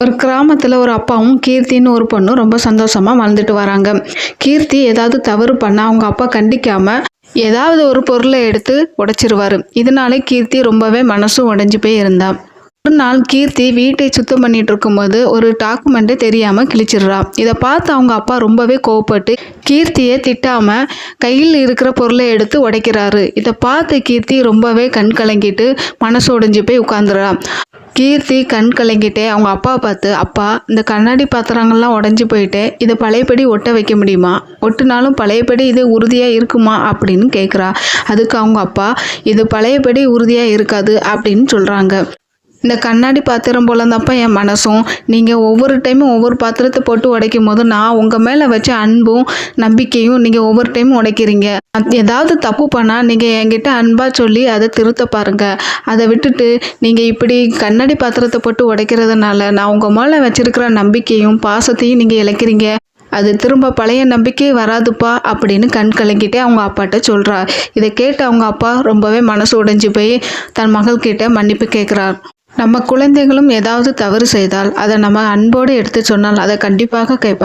ஒரு கிராமத்தில் ஒரு அப்பாவும் கீர்த்தின்னு ஒரு பொண்ணும் ரொம்ப சந்தோஷமாக வாழ்ந்துட்டு வராங்க. கீர்த்தி ஏதாவது தவறு பண்ணால் அவங்க அப்பா கண்டிக்காமல் ஏதாவது ஒரு பொருளை எடுத்து உடைச்சிருவார். இதனாலே கீர்த்தி ரொம்பவே மனசும் உடைஞ்சு போய் இருந்தான் ஒரு நாள் கீர்த்தி வீட்டை சுத்தம் பண்ணிட்டு இருக்கும்போது ஒரு டாக்குமெண்ட்டை தெரியாமல் கிழிச்சிடுறா. இதை பார்த்து அவங்க அப்பா ரொம்பவே கோவப்பட்டு கீர்த்தியை திட்டாமல் கையில் இருக்கிற பொருளை எடுத்து உடைக்கிறாரு. இதை பார்த்து கீர்த்தி ரொம்பவே கண் கலங்கிட்டு மனசு உடைஞ்சு போய் உட்காந்துடுறான் கீர்த்தி கண் கலங்கிட்டே அவங்க அப்பாவை பார்த்து அப்பா இந்த கண்ணாடி பாத்திரங்கள்லாம் உடஞ்சி போயிட்டு இதை பழையபடி ஒட்ட வைக்க முடியுமா? ஒட்டினாலும் பழையபடி இது உறுதியாக இருக்குமா? அப்படின்னு கேட்குறா அதுக்கு அவங்க அப்பா இது பழையபடி உறுதியாக இருக்காது அப்படின்னு சொல்கிறாங்க இந்த கண்ணாடி பாத்திரம் போல தப்பா என் மனசும். நீங்கள் ஒவ்வொரு டைமும் ஒவ்வொரு பாத்திரத்தை போட்டு உடைக்கும் போது நான் உங்கள் மேலே வச்ச அன்பும் நம்பிக்கையும் நீங்கள் ஒவ்வொரு டைமும் உடைக்கிறீங்க. ஏதாவது தப்பு பண்ணால் நீங்கள் என்கிட்ட அன்பாக சொல்லி அதை திருத்த பாருங்கள் அதை விட்டுட்டு நீங்கள் இப்படி கண்ணாடி பாத்திரத்தை போட்டு உடைக்கிறதுனால நான் உங்கள் மேலே வச்சிருக்கிற நம்பிக்கையும் பாசத்தையும் நீங்கள் இழக்கிறீங்க. அது திரும்ப பழைய நம்பிக்கை வராதுப்பா அப்படின்னு கண் கலங்கிட்டே அவங்க அப்பாட்ட சொல்கிறா இதை கேட்டு அவங்க அப்பா ரொம்பவே மனசு உடைஞ்சு போய் தன் மகள்கிட்ட மன்னிப்பு கேட்குறார் நம்ம குழந்தைகளும் ஏதாவது தவறு செய்தால் அதை நம்ம அன்போடு எடுத்து சொன்னால் அதை கண்டிப்பாக கேட்பாங்க.